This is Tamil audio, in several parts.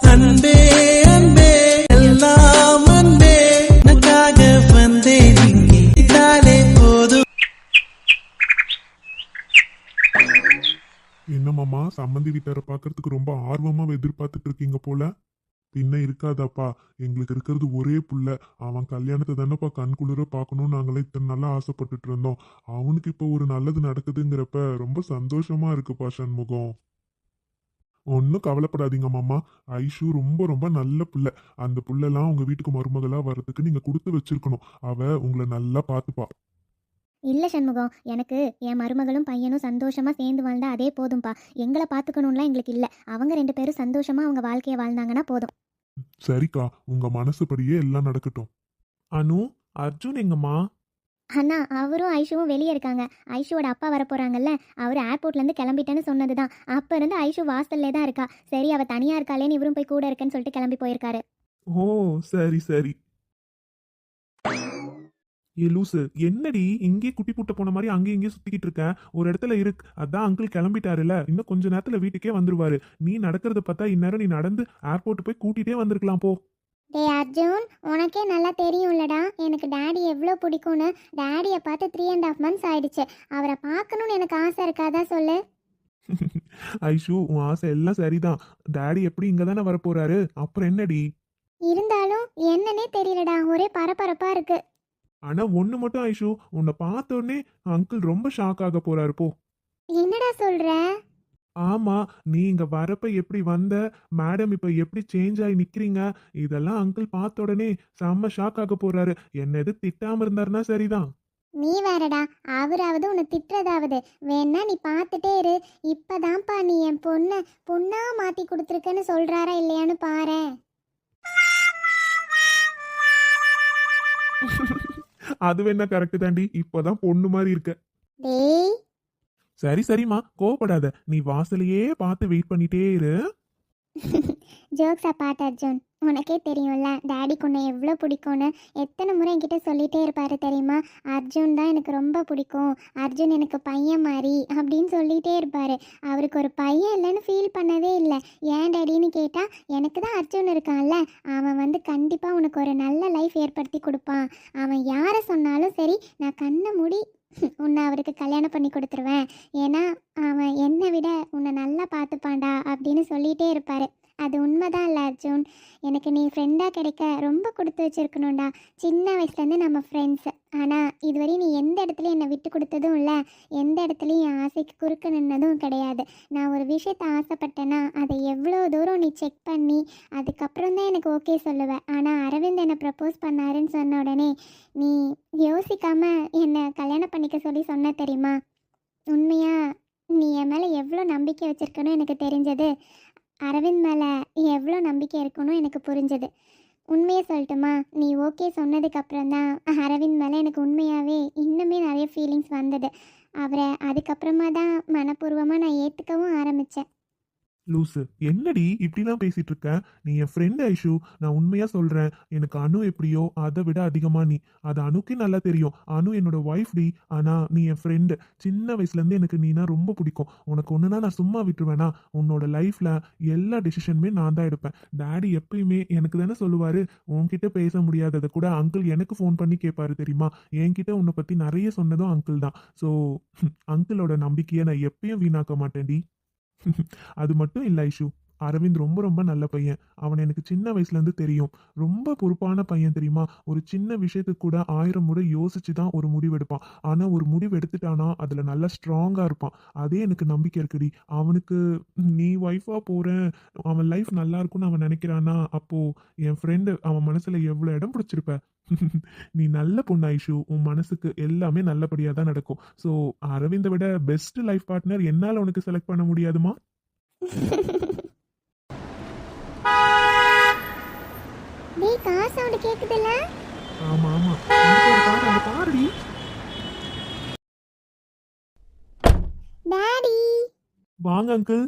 அன்பே அன்பே எல்லாம் அன்பே. வந்தேன் இங்கே. இதாலே போதும். சம்மந்தி வீட்டாரை பாக்குறதுக்கு ரொம்ப ஆர்வமா எதிர்பார்த்துட்டு இருக்கீங்க போல? பின்ன இருக்காதாப்பா. எங்களுக்கு இருக்கிறது ஒரே புள்ள. அவன் கல்யாணத்தை தானேப்பா கண் குளிர பார்க்கணும்னு நாங்களே இத்தனை நாளா ஆசைப்பட்டுட்டு இருந்தோம். அவனுக்கு இப்போ ஒரு நல்லது நடக்குதுங்கிறப்ப ரொம்ப சந்தோஷமா இருக்குப்பா சண்முகம். ஒன்றும் கவலைப்படாதீங்க மாமா. ஐஷு ரொம்ப ரொம்ப நல்ல புள்ள. அந்த புள்ளெல்லாம் உங்க வீட்டுக்கு மருமகளா வர்றதுக்கு நீங்க கொடுத்து வச்சிருக்கணும். அவ உங்களை நல்லா பார்த்துப்பா இல்லை சண்முகம் எனக்கு என் மருமகளும் பையனும் சந்தோஷமா சேர்ந்து வாழ்ந்தா அதே போதும்பா. எங்களை பார்த்துக்கணும்லாம் எங்களுக்கு இல்லை. அவங்க ரெண்டு பேரும் சந்தோஷமா அவங்க வாழ்க்கையை வாழ்ந்தாங்கன்னா போதும். சரிக்கா. உங்க மனசுபடியே எல்லாம் நடக்கட்டும். அனு அர்ஜுன் எங்கம்மா? அண்ணா அவரும் ஐஷுவும் வெளியே இருக்காங்க. ஐஷுவோட அப்பா வர போறாங்கல்ல அவர் ஏர்போர்ட்லேருந்து கிளம்பிட்டேன்னு சொன்னது தான் அப்போ இருந்து ஐஷு வாசல்லே தான் இருக்கா. சரி அவள் தனியாக இருக்காளேன்னு இவரும் போய் கூட இருக்கேன்னு சொல்லிட்டு கிளம்பி போயிருக்காரு. ஓ சரி சரி. ஏ லூசு என்னடி இங்கே குட்டி புட்ட போன மாதிரி அங்கேயும் இங்கேயும் சுத்திக்கிட்டு இருக்க? ஒரு இடத்துல இருக்கு அதான் அங்கிள் கிளம்பிட்டாருல இன்னும் கொஞ்ச நேரத்துல வீட்டுக்கே வந்துருவாரு. நீ நடக்கிறத பார்த்தா இந்நேரம் நீ நடந்து ஏர்போர்ட் போய் கூட்டிட்டே வந்திருக்கலாம் போ. டே அர்ஜுன் உனக்கே நல்லா தெரியும்லடா. எனக்கு டேடி எவ்வளோ பிடிக்கும்னு. டேடியை பார்த்து த்ரீ அண்ட் ஹாஃப் மந்த்ஸ் ஆயிடுச்சு. அவரை பார்க்கணும்னு எனக்கு ஆசை இருக்காதா சொல்லு. ஐஷு உன் ஆசை எல்லாம் சரிதான். டாடி எப்படி இங்க தானே வரப்போறாரு? அப்புறம் என்னடி? இருந்தாலும் என்னன்னே தெரியலடா. ஒரே பரபரப்பா இருக்கு. ஆனா ஒண்ணு மட்டும் ஐஷு உன்னை பார்த்த உடனே அங்கிள் ரொம்ப ஷாக் ஆக போறாரு போ. என்னடா சொல்ற? ஆமா நீ இங்க வரப்ப எப்படி வந்த? மேடம் இப்ப எப்படி சேஞ்ச் ஆகி நிக்கிறீங்க? இதெல்லாம் அங்கிள் பார்த்த உடனே செம்ம ஷாக் ஆக போறாரு. என்ன எது திட்டாம இருந்தாருன்னா சரிதான். நீ வேறடா அவராவது உன்னை திட்டுறதாவது. வேணா நீ பார்த்துட்டே இரு. இப்பதான்ப்பா நீ என் பொண்ணை பொண்ணா மாத்தி கொடுத்துருக்கன்னு சொல்றாரா இல்லையான்னு பாரேன் அது வேணா கரெக்ட் தாண்டி இப்பதான் பொண்ணு மாதிரி இருக்க. டேய் சரி சரிம்மா. கோவப்படாத. நீ வாசலையே பார்த்து வெயிட் பண்ணிட்டே இரு. Jokes about Arjun. உனக்கே தெரியும்ல டேடிக்கு உன்னை எவ்வளோ பிடிக்கும்னு. எத்தனை முறை என்கிட்ட சொல்லிட்டே இருப்பாரு தெரியுமா? அர்ஜுன் தான் எனக்கு ரொம்ப பிடிக்கும். அர்ஜுன் எனக்கு பையன் மாதிரி அப்படின்னு சொல்லிட்டே இருப்பாரு. அவருக்கு ஒரு பையன் இல்லைன்னு ஃபீல் பண்ணவே இல்லை. ஏன் டேடின்னு கேட்டால் எனக்கு தான் அர்ஜுன் இருக்கான்ல. அவன் வந்து கண்டிப்பாக உனக்கு ஒரு நல்ல லைஃப் ஏற்படுத்தி கொடுப்பான். அவன் யாரை சொன்னாலும் சரி நான் கண்ணை மூடி உன்னை அவருக்கு கல்யாணம் பண்ணி கொடுத்துருவேன். ஏன்னா அவன் என்னை விட உன்னை நல்லா பார்த்துப்பான்டா அப்படின்னு சொல்லிகிட்டே இருப்பார். அது உண்மைதான் இல்லை அர்ஜுன். எனக்கு நீ ஃப்ரெண்டாக கிடைக்க ரொம்ப கொடுத்து வச்சுருக்கணும்டா. சின்ன வயசுலேருந்து நம்ம ஃப்ரெண்ட்ஸ் ஆனால் இதுவரை நீ எந்த இடத்துலையும் என்னை விட்டு கொடுத்ததும் இல்லை. எந்த இடத்துலையும் என் ஆசைக்கு குறுக்க நின்னதும் கிடையாது. நான் ஒரு விஷயத்தை ஆசைப்பட்டேன்னா அதை எவ்வளோ தூரம் நீ செக் பண்ணி அதுக்கப்புறம் தான் எனக்கு ஓகே சொல்லுவேன் ஆனால் அரவிந்த் என்னை ப்ரப்போஸ் பண்ணாருன்னு சொன்ன உடனே நீ யோசிக்காமல் என்னை கல்யாணம் பண்ணிக்க சொல்லி சொன்ன தெரியுமா? உண்மையாக நீ என் மேலே எவ்வளோ நம்பிக்கை வச்சுருக்கணும் எனக்கு தெரிஞ்சது. அரவிந்த் மேலே எவ்வளோ நம்பிக்கை இருக்கணும் எனக்கு புரிஞ்சது. உண்மையை சொல்லட்டுமா? நீ ஓகே சொன்னதுக்கப்புறம் தான் அரவிந்த் மேலே எனக்கு உண்மையாகவே இன்னுமே நிறைய ஃபீலிங்ஸ் வந்தது. அவரை அதுக்கப்புறமா தான் மனப்பூர்வமாக நான் ஏற்றுக்கவும் ஆரம்பித்தேன் லூசு. என்னடி இப்படிலாம் பேசிட்டு இருக்க நீ என் ஃப்ரெண்ட் ஐஷு நான் உண்மையா சொல்றேன். எனக்கு அனு எப்படியோ அதை விட அதிகமா நீ. அது அணுக்கு நல்லா தெரியும். அனு என்னோட ஒய்ஃப் டி. ஆனா நீ என் ஃப்ரெண்டு சின்ன வயசுல இருந்து எனக்கு நீனா ரொம்ப பிடிக்கும். உனக்கு ஒண்ணுனா நான் சும்மா விட்டுருவேனா? உன்னோட லைஃப்ல எல்லா டெசிஷனுமே நான் தான் எடுப்பேன். டேடி எப்பயுமே எனக்கு தானே சொல்லுவாரு உன்கிட்ட பேச முடியாததை கூட அங்கிள் எனக்கு ஃபோன் பண்ணி கேட்பாரு தெரியுமா? என்கிட்ட உன்னை பத்தி நிறைய சொன்னதும் அங்கிள் தான். ஸோ அங்கிளோட நம்பிக்கையை நான் எப்பயும் வீணாக்க மாட்டேன்டி. அது மட்டும் இல்லை ஐஷு. அரவிந்த் ரொம்ப ரொம்ப நல்ல பையன். அவன் எனக்கு சின்ன வயசுலேருந்து தெரியும். ரொம்ப பொறுப்பான பையன் தெரியுமா? ஒரு சின்ன விஷயத்துக்கு கூட ஆயிரம் முறை யோசிச்சு தான் ஒரு முடிவு எடுப்பான். ஆனால் ஒரு முடிவு எடுத்துட்டானா அதில் நல்லா ஸ்ட்ராங்காக இருப்பான். அதே எனக்கு நம்பிக்கை இருக்குடி. அவனுக்கு நீ ஒய்ஃபாக போகிறேன் அவன் லைஃப் நல்லா இருக்கும்னு அவன் நினைக்கிறானா? அப்போது என் ஃப்ரெண்டு அவன் மனசில் எவ்வளோ இடம் பிடிச்சிருப்ப? நீ நல்ல பொண்ணு ஐஷு. உன் மனசுக்கு எல்லாமே நல்லபடியாக தான் நடக்கும். ஸோ அரவிந்தை விட பெஸ்ட் லைஃப் பார்ட்னர் என்னால் உனக்கு செலக்ட் பண்ண முடியாதுமா? டேய் கார் சவுண்டு கேட்குதுல்ல ஆமா ஆமா. அங்க பாருடி டாடி வாங்க அங்கிள்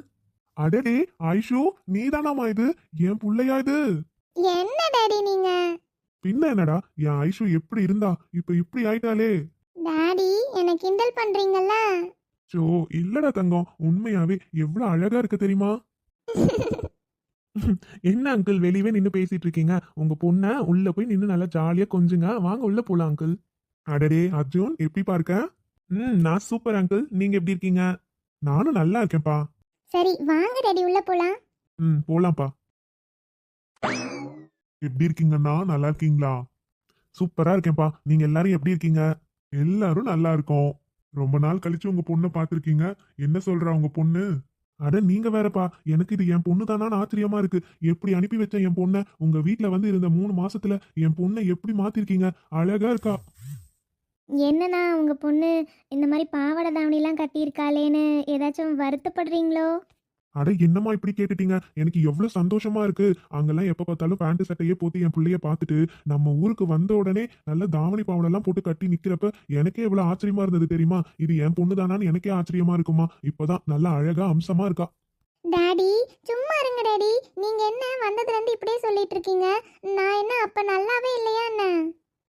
அடடே ஐஷு நீதானாமா இது? என் புள்ளையா இது? என்ன டாடி நீங்க? பின்ன என்னடா? என் ஐஷு எப்படி இருந்தா? இப்ப இப்படி ஆயிட்டாலே டாடி என்னை கிண்டல் பண்றீங்கல்ல? சோ இல்லடா தங்கம். உண்மையாவே எவ்வளவு அழகா இருக்கு தெரியுமா? என்ன அங்கிள் வெளியவே நின்று பேசிட்டு இருக்கீங்க உங்க பொண்ணை உள்ள போய் நின்று நல்லா ஜாலியா கொஞ்சுங்க. வாங்க உள்ள போலாம் அங்கிள் அடடே அர்ஜுன் எப்படி பார்க்க? ம் நான் சூப்பர் அங்கிள் நீங்க எப்படி இருக்கீங்க? நானும் நல்லா இருக்கேன்ப்பா. சரி வாங்க டாடி உள்ள போலாம். ம் போலாம்ப்பா. எப்படி இருக்கீங்கண்ணா நல்லா இருக்கீங்களா? சூப்பரா இருக்கேன்ப்பா. நீங்க எல்லாரும் எப்படி இருக்கீங்க? எல்லாரும் நல்லா இருக்கோம். ரொம்ப நாள் கழிச்சு உங்க பொண்ணை பார்த்திருக்கீங்க. என்ன சொல்றா உங்க பொண்ணு? அட நீங்க வேறப்பா. எனக்கு இது என் பொண்ணு தானான்னு ஆச்சரியமா இருக்கு. எப்படி அனுப்பி வச்ச என் பொண்ணை? உங்க வீட்டுல வந்து இருந்த மூணு மாசத்துல என் பொண்ணை எப்படி மாத்திருக்கீங்க? அழகா இருக்கா? என்னண்ணா உங்க பொண்ணு இந்த மாதிரி பாவாடை தாவணிலாம் கட்டியிருக்காளேன்னு ஏதாச்சும் வருத்தப்படுறீங்களோ? அட என்னம்மா இப்படி கேட்டுட்டீங்க? எனக்கு எவ்வளவு சந்தோஷமா இருக்கு. அங்கெல்லாம் எப்ப பார்த்தாலும் பேண்ட் சட்டையே போட்டு என் பிள்ளைய பார்த்துட்டு நம்ம ஊருக்கு வந்த உடனே நல்ல தாவணி பாவடெல்லாம் போட்டு கட்டி நிக்கிறப்ப எனக்கே எவ்வளவு ஆச்சரியமா இருந்தது தெரியுமா? இது என் பொண்ணு தானான்னு எனக்கே ஆச்சரியமா இருக்குமா? இப்பதான் நல்லா அழகா அம்சமா இருக்கா. டாடி சும்மா இருங்க டாடி. நீங்க என்ன வந்ததுல இருந்து இப்படியே சொல்லிட்டு இருக்கீங்க? நான் என்ன அப்ப நல்லாவே இல்லையா என்ன?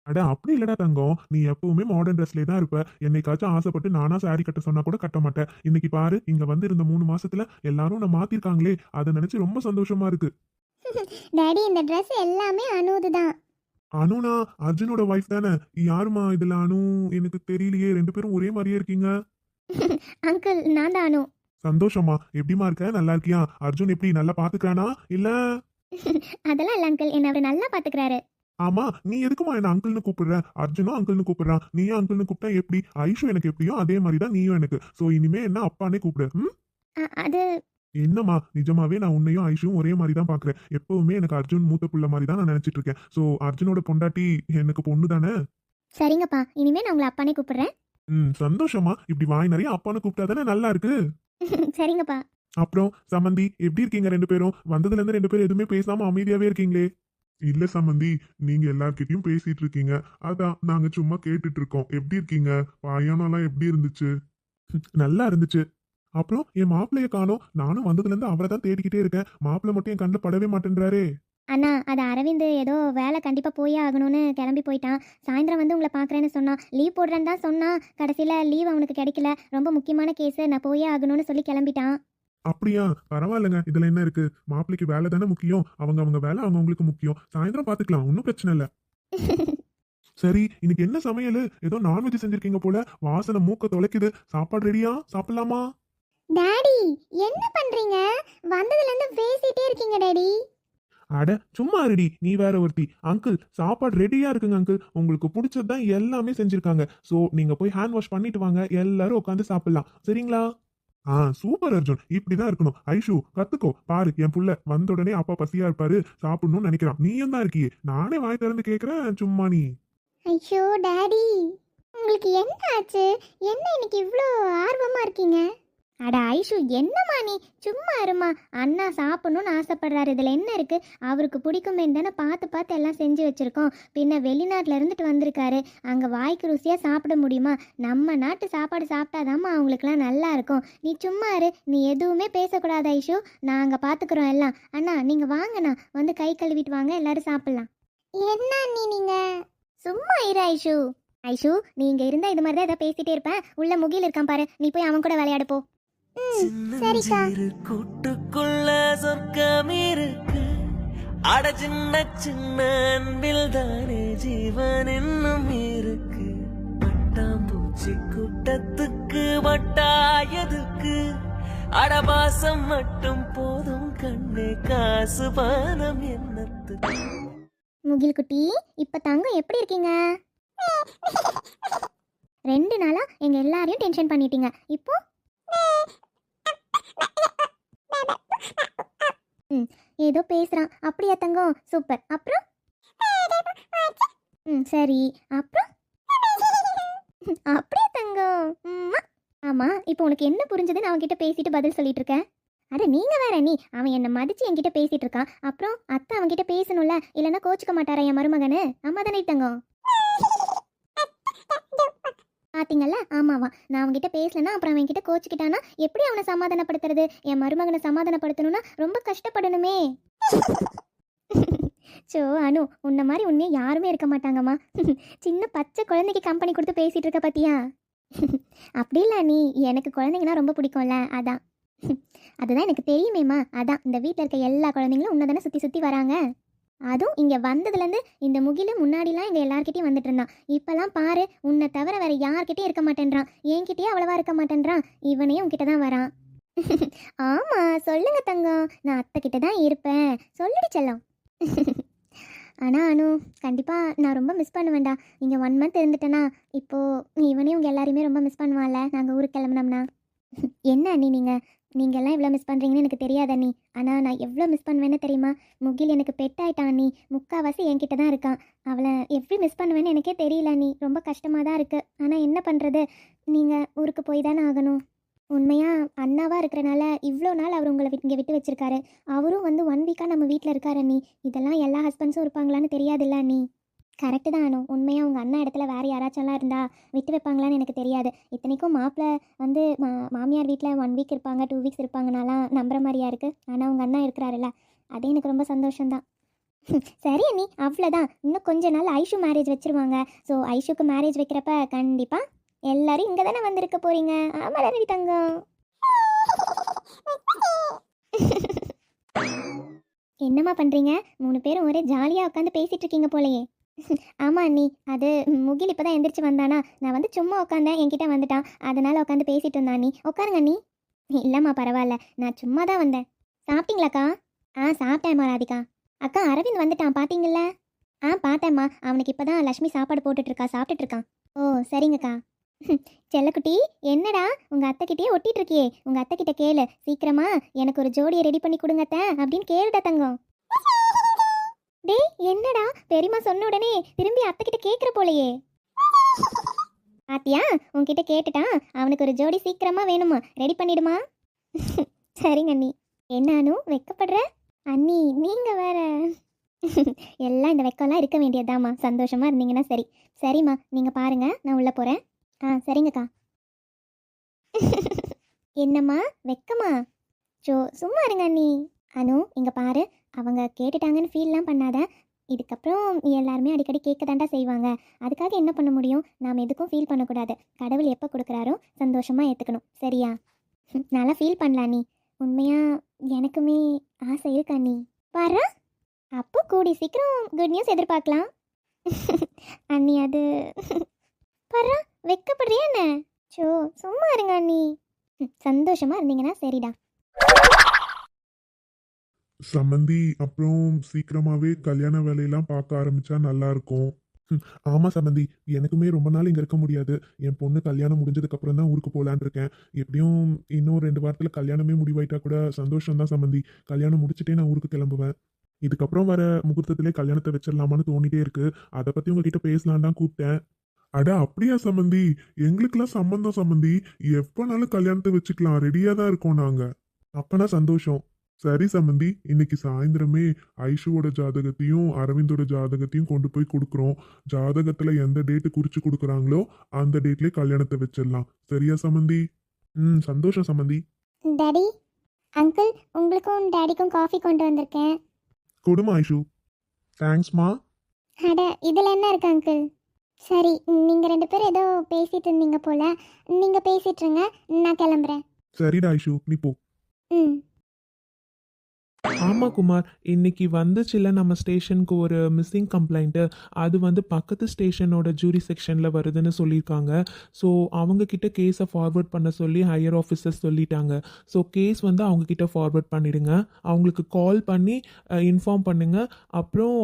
அட அப்படி இல்லடா தங்கம். நீ எப்பவுமே மாடர்ன் ட்ரெஸ்லேயே தான் இருப்ப. என்னைக்காச்சும் ஆசைப்பட்டு நானா சாரி கட்ட சொன்னா கூட கட்ட மாட்டேன். இன்னைக்கு பாரு இங்க வந்து இருந்த மூணு மாசத்துல எல்லாரும் நான் மாத்திருக்காங்களே. அதை நினைச்சு ரொம்ப சந்தோஷமா இருக்கு. டாடி இந்த Dress எல்லாமே அனுது தான் அனுனா அர்ஜுனோட ஒய்ஃப் தானே? யாருமா இதுல அனு? எனக்கு தெரியலையே. ரெண்டு பேரும் ஒரே மாதிரியே இருக்கீங்க. அங்கிள் நான் தான் அனு. சந்தோஷமா எப்படிமா இருக்க? நல்லா இருக்கியா? அர்ஜுன் எப்படி நல்லா பாத்துக்கிறானா? இல்ல? அதெல்லாம் இல்ல அங்கிள் என்ன அவர் நல்லா பாத்துக்கிறாரு. ஆமா நீ எதுக்குமா என்ன அங்கிள்னு கூப்பிடுற? அர்ஜுனும் அங்கிள்னு கூப்பிடுறான். நீயும் அங்கிள்னு கூப்பிட்டா எப்படி? ஐஷு எனக்கு எப்படியோ அதே மாதிரி தான் நீயும் எனக்கு. சோ இனிமே என்ன அப்பானே கூப்பிடு ம்? அது என்னம்மா நிஜமாவே நான் உன்னையும் ஐஷும் ஒரே மாதிரி தான் பாக்குறேன். எப்பவுமே எனக்கு அர்ஜுன் மூத்த புள்ள மாதிரி தான் நான் நினைச்சிட்டு இருக்கேன். சோ அர்ஜுனோட பொண்டாட்டி எனக்கு பொண்ணு தானே சரிங்கப்பா இனிமே நான் உங்களை அப்பானே கூப்பிடுறேன். ம் சந்தோஷமா இப்படி வாய் நிறைய அப்பான்னு கூப்பிட்டா தானே நல்லா இருக்கு? சரிங்கப்பா. அப்புறம் சமந்தி எப்படி இருக்கீங்க ரெண்டு பேரும்? வந்ததுல இருந்து ரெண்டு பேரும் எதுவுமே பேசாம அமைதியாவே இருக்கீங்களே? இல்ல சம்மந்தி நீங்க எல்லார்கிட்டயும் பேசிட்டு இருக்கீங்க அதான் நாங்க சும்மா கேட்டுட்டு இருக்கோம் எப்படி இருக்கீங்க? பயணம் எப்படி இருந்துச்சு? நல்லா இருந்துச்சு. அப்புறம் என் மாப்பிள்ளைய காணோம். நானும் வந்ததுல இருந்து அவரை தான் தேடிக்கிட்டே இருக்கேன். மாப்பிள்ளை மட்டும் என் கண்ணில் படவே மாட்டேன்றாரே. அண்ணா அது அரவிந்த் ஏதோ வேலை கண்டிப்பா போயே ஆகணும்னு கிளம்பி போயிட்டான். சாயந்தரம் வந்து உங்களை பார்க்குறேன்னு சொன்னான். லீவ் போடுறேன்னு தான் சொன்னான். கடைசியில் லீவ் அவனுக்கு கிடைக்கல. ரொம்ப முக்கியமான கேஸு நான் போயே ஆகணும்னு சொல்லி கிளம்பிட்டான். அப்படியா? பரவாயில்லைங்க. இதுல என்ன இருக்கு? மாப்பிள்ளைக்கு வேலை தானே முக்கியம். அவங்க அவங்க வேலை அவங்க அவங்களுக்கு முக்கியம். சாயந்தரம் பாத்துக்கலாம். ஒன்றும் பிரச்சனை இல்ல. சரி இன்னைக்கு என்ன சமையல்? ஏதோ நான்வெஜ் செஞ்சிருக்கீங்க போல. வாசனை மூக்க தொலைக்குது. சாப்பாடு ரெடியா சாப்பிடலாமா? டாடி என்ன பண்றீங்க? வந்ததுல இருந்து பேசிட்டே இருக்கீங்க டாடி. அட சும்மா ரெடி நீ வேற ஒருத்தி. அங்கிள் சாப்பாடு ரெடியா இருக்குங்க அங்கிள். உங்களுக்கு பிடிச்சது தான் எல்லாமே செஞ்சிருக்காங்க. சோ நீங்க போய் ஹேண்ட் வாஷ் பண்ணிட்டு வாங்க. எல்லாரும் உட்காந்து சாப்பிடலாம். சரிங்களா? ஆ சூப்பர் அர்ஜுன். இப்படிதான் இருக்கணும். ஐஷு கத்துக்கோ. பாரு என் புள்ள வந்த உடனே அப்பா பசியா இருப்பாரு. சாப்பிடணும்னு நினைக்கிறான். நீயும் தான் இருக்கியே. நானே வாய் திறந்து கேக்குறேன் சும்மா நீ. ஐயோ டாடி. உங்களுக்கு என்ன ஆச்சு? என்ன இன்னைக்கு இவ்வளோ ஆர்வமா இருக்கீங்க? அட ஐஷு என்னம்மா நீ? சும்மா இருமா. அண்ணா சாப்பிடணும்னு ஆசைப்படுறாரு. இதில் என்ன இருக்கு? அவருக்கு பிடிக்குமே தானே பார்த்து பார்த்து எல்லாம் செஞ்சு வச்சிருக்கோம். பின்ன வெளிநாட்டில் இருந்துட்டு வந்திருக்காரு. அங்கே வாய்க்கு ருசியாக சாப்பிட முடியுமா? நம்ம நாட்டு சாப்பாடு சாப்பிட்டாதாம்மா அவங்களுக்குலாம் நல்லா இருக்கும். நீ சும்மா இரு. நீ எதுவுமே பேசக்கூடாது ஐஷு. நாங்கள் பார்த்துக்குறோம் எல்லாம். அண்ணா நீங்கள் வாங்கண்ணா. வந்து கை கழுவிட்டு வாங்க. எல்லாரும் சாப்பிட்லாம். என்ன நீ நீங்கள் சும்மா இரு ஐஷு. ஐஷு நீ இங்க இருந்தா இது மாதிரி தான் ஏதாவது பேசிட்டே இருப்பேன். உள்ள முகில் இருக்கான் பாரு. நீ போய் அவன் கூட விளையாடு போ. சரிக்கா சின்னஞ்சிறு கூட்டுக்குள்ள சொர்க்கம் இருக்கு. அட சின்ன சின்ன அன்பில் தானே ஜீவன் இன்னும் இருக்கு. பட்டாம்பூச்சி கூட்டத்துக்கு வட்டாயதுக்கு அடபாசம் மட்டும் போதும் கண்ணே காசு பானம் என்னத்துக்கு முகில் குட்டி இப்ப தங்கம் எப்படி இருக்கீங்க? ரெண்டு நாளா எங்க எல்லாரையும் டென்ஷன் பண்ணிட்டீங்க. இப்போ? ம் ஏதோ பேசுறான். அப்படியா தங்கம்? சூப்பர். அப்புறம்? ம் சரி. அப்புறம்? அப்படியா தங்கம்? ம்மா. ஆமா இப்போ உனக்கு என்ன புரிஞ்சதுன்னு அவன்கிட்ட பேசிட்டு பதில் சொல்லிட்டு இருக்கேன் அட நீங்க வேற நீ. அவன் என்ன மதிச்சு என்கிட்ட பேசிட்டு இருக்கான். அப்புறம் அத்தை அவன்கிட்ட பேசணும்ல. இல்லைன்னா கோச்சுக்க மாட்டாரா என் மருமகனு? ஆமா தானே தங்கம்? பாத்தீங்கல்ல? ஆமாவா. நான் அவன்கிட்ட பேசலன்னா அப்புறம் அவன் கிட்ட கோச்சுக்கிட்டானா எப்படி அவனை சமாதானப்படுத்துறது? என் மருமகனை சமாதானப்படுத்தணும்னா ரொம்ப கஷ்டப்படணுமே. சோ அனு உன்ன மாதிரி உண்மையை யாருமே இருக்க மாட்டாங்கம்மா. சின்ன பச்சை குழந்தைக்கு கம்பெனி கொடுத்து பேசிட்டு இருக்க பாத்தியா? அப்படி இல்ல நீ. எனக்கு குழந்தைங்கன்னா ரொம்ப பிடிக்கும்ல அதான். அதுதான் எனக்கு தெரியுமேம்மா. அதான் இந்த வீட்டில் இருக்க எல்லா குழந்தைங்களும் உன்னை தானே சுற்றி சுற்றி வராங்க. அதுவும் இங்கே வந்ததுலேருந்து இந்த முகில முன்னாடிலாம் இங்கே எல்லார்கிட்டயும் வந்துட்டு இருந்தான் இப்போல்லாம் பாரு உன்னை தவிர வேற யார்கிட்டயும் இருக்க மாட்டேன்றான். என்கிட்டயே அவ்வளவா இருக்க மாட்டேன்றான். இவனே உன்கிட்ட தான் வரான். ஆமாம் சொல்லுங்க தங்கம். நான் அத்தை கிட்ட தான் இருப்பேன். சொல்லிடு செல்லம். ஆனால் அனு கண்டிப்பாக நான் ரொம்ப மிஸ் பண்ணுவேன்டா. இங்கே ஒன் மந்த் இருந்துட்டேனா இப்போது இவனே உங்கள் எல்லாரையுமே ரொம்ப மிஸ் பண்ணுவான்ல. நாங்கள் ஊருக்கு கிளம்புனோம்னா. என்ன அண்ணி நீங்கள் நீங்கள்லாம் இவ்வளோ மிஸ் பண்ணுறீங்கன்னு எனக்கு தெரியாது அண்ணி. ஆனால் நான் எவ்வளோ மிஸ் பண்ணுவேன்னு தெரியுமா? முகில் எனக்கு பெட் ஆயிட்டான் அண்ணி. முக்காவாசி என்கிட்ட தான் இருக்கான். அவளை எப்படி மிஸ் பண்ணுவேன்னு எனக்கே தெரியல நீ ரொம்ப கஷ்டமாக தான் இருக்குது ஆனால் என்ன பண்ணுறது நீங்கள் ஊருக்கு போய் தானே ஆகணும். உண்மையாக அண்ணாவாக இருக்கிறனால இவ்வளோ நாள் அவர் உங்களை இங்கே விட்டு வச்சிருக்காரு. அவரும் வந்து ஒன் வீக்காக நம்ம வீட்டில் இருக்காரு நீ இதெல்லாம் எல்லா ஹஸ்பண்ட்ஸும் இருப்பாங்களான்னு தெரியாதுல்ல நீ கரெக்டு தான் அனு. உண்மையாக உங்கள் அண்ணா இடத்துல வேறு யாராச்சும்லாம் இருந்தால் விட்டு வைப்பாங்களான்னு எனக்கு தெரியாது. இத்தனைக்கும் மாப்பிள்ளை வந்து மா மாமியார் வீட்டில் ஒன் வீக் இருப்பாங்க டூ வீக்ஸ் இருப்பாங்கனாலாம் நம்புற மாதிரியா இருக்குது ஆனால் உங்கள் அண்ணா இருக்கிறாருல்ல அதே எனக்கு ரொம்ப சந்தோஷம்தான். சரி அண்ணி அவ்வளோதான் இன்னும் கொஞ்ச நாள் ஐஷு மேரேஜ் வச்சிருவாங்க. ஸோ ஐஷுக்கு மேரேஜ் வைக்கிறப்ப கண்டிப்பாக எல்லாரும் இங்கே தானே வந்திருக்க போகிறீங்க ஆமாம் ரவி தங்கம். என்னம்மா பண்ணுறீங்க மூணு பேரும் ஒரே ஜாலியாக உட்காந்து பேசிகிட்டு இருக்கீங்க போலயே. ஆமா அண்ணி அது முகில் இப்போ தான் எந்திரிச்சு வந்தானா? நான் வந்து சும்மா உட்காந்தேன் என்கிட்ட வந்துட்டான். அதனால உட்காந்து பேசிட்டு இருந்தான் அண்ணி உட்காருங்க அண்ணி இல்லைம்மா பரவாயில்ல. நான் சும்மா தான் வந்தேன். சாப்பிட்டீங்களாக்கா? ஆ சாப்பிட்டேம்மா ராதிகா அக்கா அரவிந்த் வந்துட்டான் பாத்தீங்கல்ல? ஆ பார்த்தேம்மா அவனுக்கு இப்பதான் லக்ஷ்மி சாப்பாடு போட்டுட்டு இருக்கா சாப்பிட்டுட்டு இருக்கான் ஓ சரிங்கக்கா. செல்லக்குட்டி என்னடா? உங்க அத்தை ஒட்டிட்டு இருக்கியே உங்க அத்தைக்கிட்ட கேளு. சீக்கிரமா எனக்கு ஒரு ஜோடியை ரெடி பண்ணி கொடுங்கத்த அப்படின்னு கேளுடா தங்கம். டேய் என்னடா? பெரியம்மா சொன்ன உடனே திரும்பி அத்தைக்கிட்ட கேட்குற போலையே. போலயே பாத்தியா? உன்கிட்ட கேட்டுட்டான். அவனுக்கு ஒரு ஜோடி சீக்கிரமா வேணுமா? ரெடி பண்ணிடுமா? சரிங்க அண்ணி. என்னானு வெக்கப்படுற? அண்ணி நீங்க வேற. எல்லாம் இந்த வெக்கம்லாம் இருக்க வேண்டியதாம்மா சந்தோஷமா இருந்தீங்கன்னா சரி. சரிம்மா நீங்க பாருங்க. நான் உள்ள போறேன். ஆ சரிங்கக்கா. என்னம்மா? வெக்கமா? சோ சும்மா இருங்க அண்ணி. அனு இங்க பாரு. அவங்க கேட்டுட்டாங்கன்னு ஃபீல்லாம் பண்ணாத. இதுக்கப்புறம் எல்லாருமே அடிக்கடி கேட்க தாண்டா செய்வாங்க. அதுக்காக என்ன பண்ண முடியும்? நாம் எதுக்கும் ஃபீல் பண்ணக்கூடாது. கடவுள் எப்போ கொடுக்குறாரோ சந்தோஷமாக ஏற்றுக்கணும் சரியா? நல்லா ஃபீல் பண்ணலாம் நீ உண்மையாக எனக்குமே ஆசை இருக்கா நீ பாரு. அப்போ கூடி சீக்கிரம் குட் நியூஸ் எதிர்பார்க்கலாம். அண்ணி அது பாரு. வெக்கப்படுறியா என்ன? சோ சும்மா இருங்க அண்ணி. சந்தோஷமாக சந்தோஷமா இருந்தீங்கன்னா சரிடா. சம்மந்தி அப்புறம் சீக்கிரமாவே கல்யாண வேலையெல்லாம் பார்க்க ஆரம்பிச்சா நல்லா இருக்கும் ஆமா சம்மந்தி எனக்குமே ரொம்ப நாள் இங்க இருக்க முடியாது. என் பொண்ணு கல்யாணம் முடிஞ்சதுக்கு அப்புறம் தான் ஊருக்கு போலான் இருக்கேன். எப்படியும் இன்னும் ரெண்டு வாரத்துல கல்யாணமே முடிவாயிட்டா கூட சந்தோஷம் தான் சம்மந்தி. கல்யாணம் முடிச்சுட்டே நான் ஊருக்கு கிளம்புவேன். இதுக்கப்புறம் வர முகூர்த்தத்திலே கல்யாணத்தை வச்சிடலாமான்னு தோணிட்டே இருக்கு. அதை பத்தி உங்ககிட்ட பேசலான் தான் கூப்பிட்டேன். அட அப்படியா சம்மந்தி? எங்களுக்கெல்லாம் சம்மந்தம் சம்மந்தி. எப்போனாலும் கல்யாணத்தை வச்சுக்கலாம். ரெடியா தான் இருக்கோம் நாங்க. அப்பனா சந்தோஷம். சரி சம்மந்தி இன்னைக்கு சாயந்தரமே ஐஷுவோட ஜாதகத்தையும் அரவிந்தோட ஜாதகத்தையும் கொண்டு போய் கொடுக்குறோம். ஜாதகத்துல எந்த டேட்டு குறிச்சு கொடுக்குறாங்களோ அந்த டேட்லயே கல்யாணத்தை வச்சிடலாம். சரியா சம்மந்தி ம் சந்தோஷம் சம்மந்தி டாடி அங்கிள் உங்களுக்கும் டாடிக்கும் காஃபி கொண்டு வந்திருக்கேன். கொடுமா ஐஷு. தேங்க்ஸ்மா அட இதில் என்ன இருக்கு அங்கிள் சரி நீங்கள் ரெண்டு பேரும் ஏதோ பேசிட்டு இருந்தீங்க போல. நீங்கள் பேசிட்டு இருங்க நான் கிளம்புறேன். சரிடா ஐஷு. நீ போ. ம். ஆமா குமார் இன்னைக்கு வந்துச்சுல நம்ம ஸ்டேஷனுக்கு ஒரு மிஸ்ஸிங் கம்ப்ளைண்ட்டு அது வந்து பக்கத்து ஸ்டேஷனோட ஜூரி செக்ஷனில் வருதுன்னு சொல்லியிருக்காங்க. ஸோ அவங்க கிட்ட கேஸை ஃபார்வர்ட் பண்ண சொல்லி ஹையர் ஆஃபீஸர்ஸ் சொல்லிட்டாங்க. ஸோ கேஸ் வந்து அவங்க கிட்ட ஃபார்வர்ட் பண்ணிடுங்க. அவங்களுக்கு கால் பண்ணி இன்ஃபார்ம் பண்ணுங்க. அப்புறம்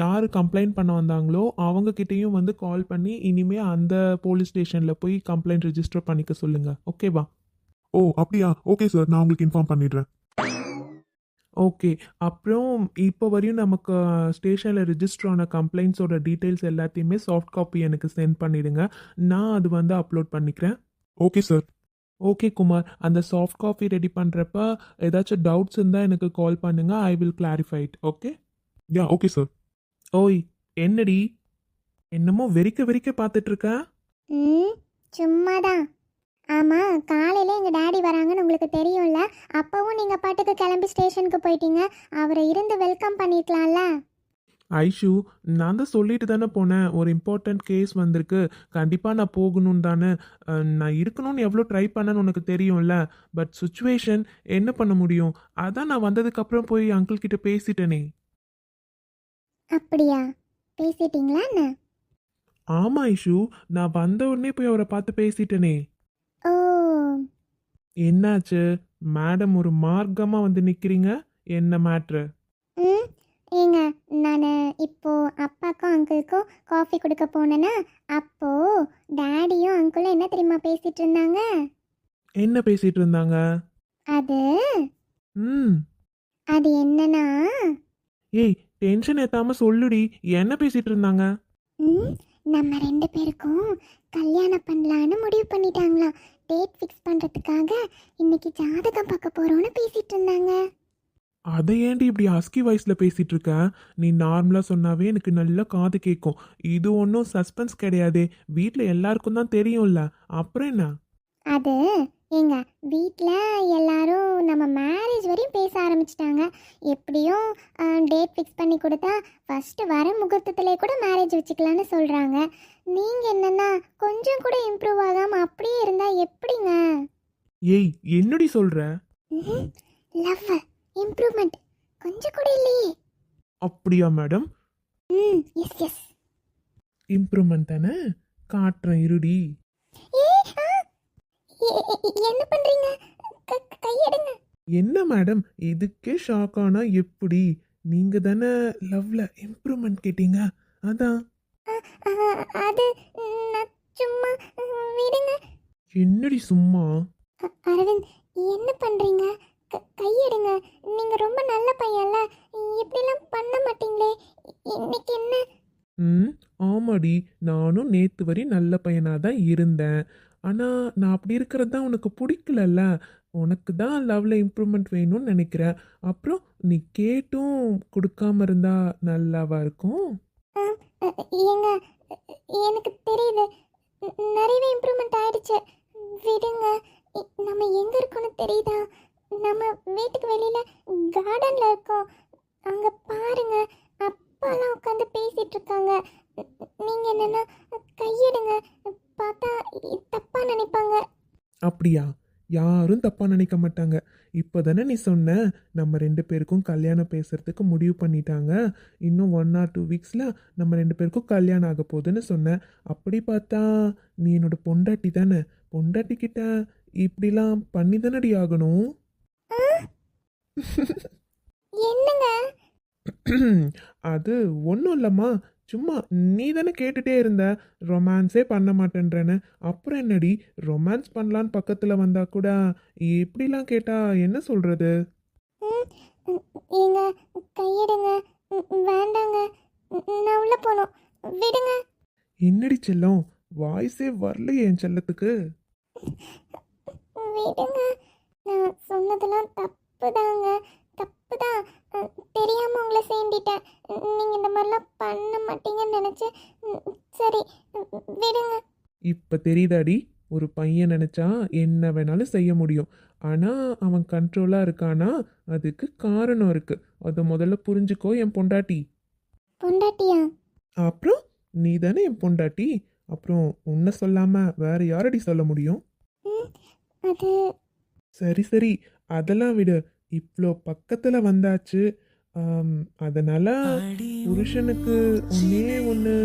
யார் கம்ப்ளைண்ட் பண்ண வந்தாங்களோ அவங்க கிட்டேயும் வந்து கால் பண்ணி இனிமே அந்த போலீஸ் ஸ்டேஷனில் போய் கம்ப்ளைண்ட் ரெஜிஸ்டர் பண்ணிக்க சொல்லுங்க. ஓகேவா ஓ அப்படியா? ஓகே சார் நான் உங்களுக்கு இன்ஃபார்ம் பண்ணிடுறேன். ஓகே அப்புறம் இப்போ வரையும் நமக்கு ஸ்டேஷனில் ரிஜிஸ்டர் ஆன கம்ப்ளைண்ட்ஸோட டீட்டெயில்ஸ் எல்லாத்தையுமே சாஃப்ட் காப்பி எனக்கு சென்ட் பண்ணிடுங்க. நான் அது வந்து அப்லோட் பண்ணிக்கிறேன். Okay sir okay Kumar. அந்த சாஃப்ட் காப்பி ரெடி பண்ணுறப்ப ஏதாச்சும் டவுட்ஸ் இருந்தால் எனக்கு கால் பண்ணுங்க. I will clarify it okay ya okay sir ஓய் என்னடி? என்னமோ வெறிக்க வெறிக்க பார்த்துட்டு இருக்க? ம் சும்மாதான். ஆமாம் காலையில் எங்கள் டாடி வராங்கன்னு உங்களுக்கு தெரியும்ல அப்போவும் நீங்கள் பாட்டுக்கு கிளம்பி ஸ்டேஷனுக்கு போயிட்டீங்க. அவரை இருந்து வெல்கம் பண்ணிருக்கலாம்ல ஐஷு நான் தான் சொல்லிட்டு தானே போனேன். ஒரு இம்பார்ட்டன்ட் கேஸ் வந்திருக்கு. கண்டிப்பாக நான் போகணும் தானே. நான் இருக்கணும்னு எவ்வளோ ட்ரை பண்ணேன்னு உனக்கு தெரியும்ல. பட் சுச்சுவேஷன் என்ன பண்ண முடியும்? அதான் நான் வந்ததுக்கப்புறம் போய் அங்கிள் கிட்ட பேசிட்டேனே. அப்படியா? பேசிட்டீங்களா என்ன? ஆமா ஐஷு. நான் வந்த உடனே போய் அவரை பார்த்து பேசிட்டேனே. ஓ என்னாச்சு? மேடம் ஒரு மார்க்கமாக வந்து நிற்கிறீங்க என்ன மேட்ரு? ம். ஏங்க நான் இப்போ அப்பாக்கும் அங்கிளுக்கும் காஃபி கொடுக்க போனேன்னா அப்போ டேடியும் அங்கிளும் என்ன தெரியுமா பேசிட்டு இருந்தாங்க? என்ன பேசிட்டு இருந்தாங்க? அது ம். அது என்னன்னா ஏய் டென்ஷன் ஏத்தாம சொல்லுடி. என்ன பேசிட்டு இருந்தாங்க? ம். நம்ம ரெண்டு பேருக்கும் கல்யாணம் பண்ணலான்னு முடிவு பண்ணிட்டாங்களாம். டேட் ஃபிக்ஸ் பண்ணுறதுக்காக இன்னைக்கு ஜாதகம் பார்க்க போகிறோன்னு பேசிட்டு இருந்தாங்க. அதை ஏன்டி இப்படி அஸ்கி வாய்ஸ்ல பேசிட்டு இருக்க? நீ நார்மலா சொன்னாவே எனக்கு நல்லா காது கேட்கும் இது ஒன்றும் சஸ்பென்ஸ் கிடையாதே. வீட்டில் எல்லாருக்கும் தான் தெரியும்ல. அப்புறம் என்ன? அது ஏங்க வீட்டில் எல்லாரும் நம்ம மேரேஜ் வரையும் பேச ஆரம்பிச்சிட்டாங்க. எப்படியும் டேட் ஃபிக்ஸ் பண்ணி கொடுத்தா ஃபஸ்ட்டு வர முகூர்த்தத்திலே கூட மேரேஜ் வச்சுக்கலான்னு சொல்கிறாங்க நீங்கள் என்னென்னா கொஞ்சம் கூட இம்ப்ரூவ் ஆகாமல் அப்படியே இருந்தால் எப்படிங்க? ஏய் என்னடி சொல்ற? லவ் இம்ப்ரூவ்மெண்ட் கொஞ்சம் கூட இல்லையே. அப்படியா மேடம் ம் எஸ் எஸ் இம்ப்ரூவ்மெண்ட் தானே? காட்டுறேன் இருடி. என்ன பண்ணுறீங்க கையெடுங்க. என்ன மேடம்? இதுக்கே ஷாக் ஆனா எப்படி? நீங்க தானே லவ்ல இம்ப்ரூவ்மெண்ட் கேட்டீங்க? அதான். அது நான் சும்மா விடுங்க. என்னடி சும்மா? அரவிந்த் என்ன பண்றீங்க? கையெடுங்க. நீங்க ரொம்ப நல்ல பையன்ல. இப்படிலாம் பண்ண மாட்டீங்களே. இன்னைக்கு என்ன? ம் ஆமாடி. நானும் நேத்து வரை நல்ல பையனாக தான் இருந்தேன். ஆனால் நான் அப்படி இருக்கிறது தான் உனக்கு பிடிக்கலல்ல? உனக்கு தான் லவ்ல இம்ப்ரூவ்மெண்ட் வேணும்னு நினைக்கிறேன். அப்புறம் நீ கேட்டும் கொடுக்காம இருந்தா நல்லாவா இருக்கும்? ஏங்க எனக்கு தெரியுது. நிறையவே இம்ப்ரூவ்மெண்ட் ஆயிடுச்சு. விடுங்க. நம்ம எங்க இருக்கோம்னு தெரியுதா? நம்ம வீட்டுக்கு வெளியில கார்டன்ல இருக்கோம். அங்க பாருங்க. அப்பாலாம் உட்காந்து பேசிட்டு இருக்காங்க. நீங்கள் நீங்க என்னன்னா கையிடுங்க. பார்த்தா தப்பா நினைப்பாங்க. அப்படியா? யாரும் தப்பாக நினைக்க மாட்டாங்க. இப்போ தானே நீ சொன்ன நம்ம ரெண்டு பேருக்கும் கல்யாணம் பேசுறதுக்கு முடிவு பண்ணிட்டாங்க. இன்னும் ஒன் ஆர் டூ வீக்ஸில் நம்ம ரெண்டு பேருக்கும் கல்யாணம் ஆக போகுதுன்னு சொன்னேன் அப்படி பார்த்தா நீ என்னோட பொண்டாட்டி தானே? பொண்டாட்டி கிட்ட இப்படிலாம் பண்ணி தானடி ஆகணும்? என்னங்க? அது ஒன்றும் இல்லைம்மா. சும்மா நீ தானே கேட்டுட்டே இருந்த. ரொமான்ஸே பண்ண மாட்டேன்றேன்னு. அப்புறம் என்னடி? ரொமான்ஸ் பண்ணலான்னு பக்கத்தில் வந்தா கூட இப்படிலாம் கேட்டா என்ன சொல்றது? ஏங்க கையிடுங்க. வேண்டாங்க. ம், நான் உள்ள போகணும் விடுங்க. என்னடி செல்லம்? வாய்ஸே வரலையே என் செல்லத்துக்கு. விடுங்க. நான் சொன்னதெல்லாம் தப்பு தாங்க தப்பு தான் தெரியாம உங்களை சேர்ந்துட்டேன் நீங்க இந்த மாதிரிலாம் பண்ண மாட்டீங்கன்னு நினைச்சேன் ம், சரி விடுங்க. இப்போ தெரியுதாடி? ஒரு பையன் நினச்சா என்ன வேணாலும் செய்ய முடியும். ஆனால் அவன் கண்ட்ரோலாக இருக்கானா? அதுக்கு காரணம் இருக்குது அதை முதல்ல புரிஞ்சுக்கோ என் பொண்டாட்டி. பொண்டாட்டியா? அப்புறம் நீ தானே என் பொண்டாட்டி? அப்புறம் உன்னை சொல்லாமல் வேற யாரடி சொல்ல முடியும்? அது சரி சரி. அதெல்லாம் விடு. இவ்வளோ பக்கத்தில் வந்தாச்சு. அதனால புருஷனுக்கு ஒன்னே ஒன்று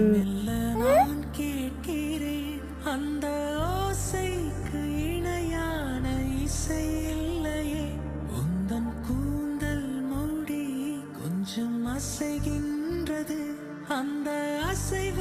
அந்த ஓசைக்கு இணையான இசை இல்லையே. உந்தன் கூந்தல் மூடி கொஞ்சம் அசைகின்றது. அந்த அசைவுக்கு